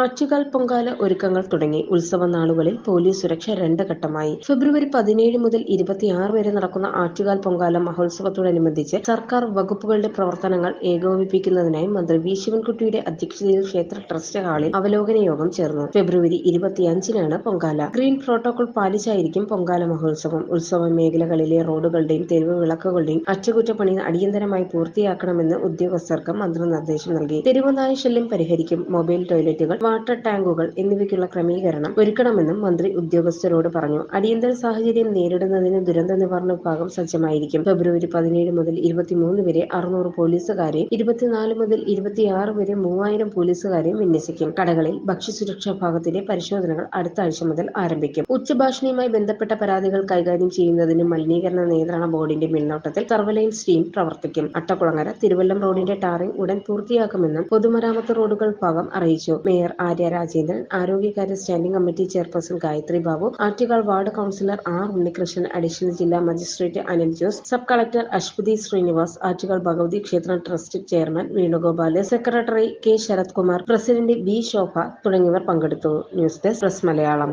ആറ്റുകാൽ പൊങ്കാല ഒരുക്കങ്ങൾ തുടങ്ങി ഉത്സവ നാളുകളിൽ പോലീസ് സുരക്ഷ രണ്ട് ഘട്ടമായി ഫെബ്രുവരി പതിനേഴ് മുതൽ ഇരുപത്തിയാറ് വരെ നടക്കുന്ന ആറ്റുകാൽ പൊങ്കാല മഹോത്സവത്തോടനുബന്ധിച്ച് സർക്കാർ വകുപ്പുകളുടെ പ്രവർത്തനങ്ങൾ ഏകോപിപ്പിക്കുന്നതിനായി മന്ത്രി വി ശിവൻകുട്ടിയുടെ അധ്യക്ഷതയിൽ ക്ഷേത്ര ട്രസ്റ്റ് ഹാളിൽ അവലോകന യോഗം ചേർന്നു. ഫെബ്രുവരി ഇരുപത്തിയഞ്ചിനാണ് പൊങ്കാല. ഗ്രീൻ പ്രോട്ടോകോൾ പാലിച്ചായിരിക്കും പൊങ്കാല മഹോത്സവം. ഉത്സവ മേഖലകളിലെ റോഡുകളുടെയും തെരുവ് വിളക്കുകളുടെയും അറ്റകുറ്റപ്പണി അടിയന്തരമായി പൂർത്തിയാക്കണമെന്ന് ഉദ്യോഗസ്ഥർക്ക് മന്ത്രി നിർദ്ദേശം നൽകി. തെരുവുനായ ശല്യം പരിഹരിക്കും. മൊബൈൽ ടോയ്ലറ്റുകൾ വാട്ടർ ടാങ്കുകൾ എന്നിവയ്ക്കുള്ള ക്രമീകരണം ഒരുക്കണമെന്നും മന്ത്രി ഉദ്യോഗസ്ഥരോട് പറഞ്ഞു. അടിയന്തര സാഹചര്യം നേരിടുന്നതിന് ദുരന്ത നിവാരണ വിഭാഗം സജ്ജമായിരിക്കും. ഫെബ്രുവരി പതിനേഴ് മുതൽ ഇരുപത്തിമൂന്ന് വരെ അറുന്നൂറ് പോലീസുകാരെ ഇരുപത്തിനാല് മുതൽ ഇരുപത്തിയാറ് വരെ മൂവായിരം പോലീസുകാരെയും വിന്യസിക്കും. കടകളിൽ ഭക്ഷ്യസുരക്ഷാ ഭാഗത്തിന്റെ പരിശോധനകൾ അടുത്ത ആഴ്ച മുതൽ ആരംഭിക്കും. ഉച്ചഭാഷണിയുമായി ബന്ധപ്പെട്ട പരാതികൾ കൈകാര്യം ചെയ്യുന്നതിന് മലിനീകരണ നിയന്ത്രണ ബോർഡിന്റെ മേൽനോട്ടത്തിൽ സർവലൈൻസ് ടീം പ്രവർത്തിക്കും. അട്ടക്കുളങ്ങര തിരുവല്ലം റോഡിന്റെ ടാറിംഗ് ഉടൻ പൂർത്തിയാക്കുമെന്നും പൊതുമരാമത്ത് റോഡുകൾ ഭാഗം അറിയിച്ചു. Mayor Arya Rajendran ആരോഗ്യകാര്യ standing committee chairperson Gayathri Babu Attukal ward councillor R Unnikrishnan additional ജില്ലാ magistrate Anil Jose sub collector Aswathy Srinivas Attukal Bhagavathi ക്ഷേത്ര trust chairman Venugopal secretary K Sarath Kumar president B Shobha തുടങ്ങിയവർ പങ്കെടുത്തു. News desk press Malayalam.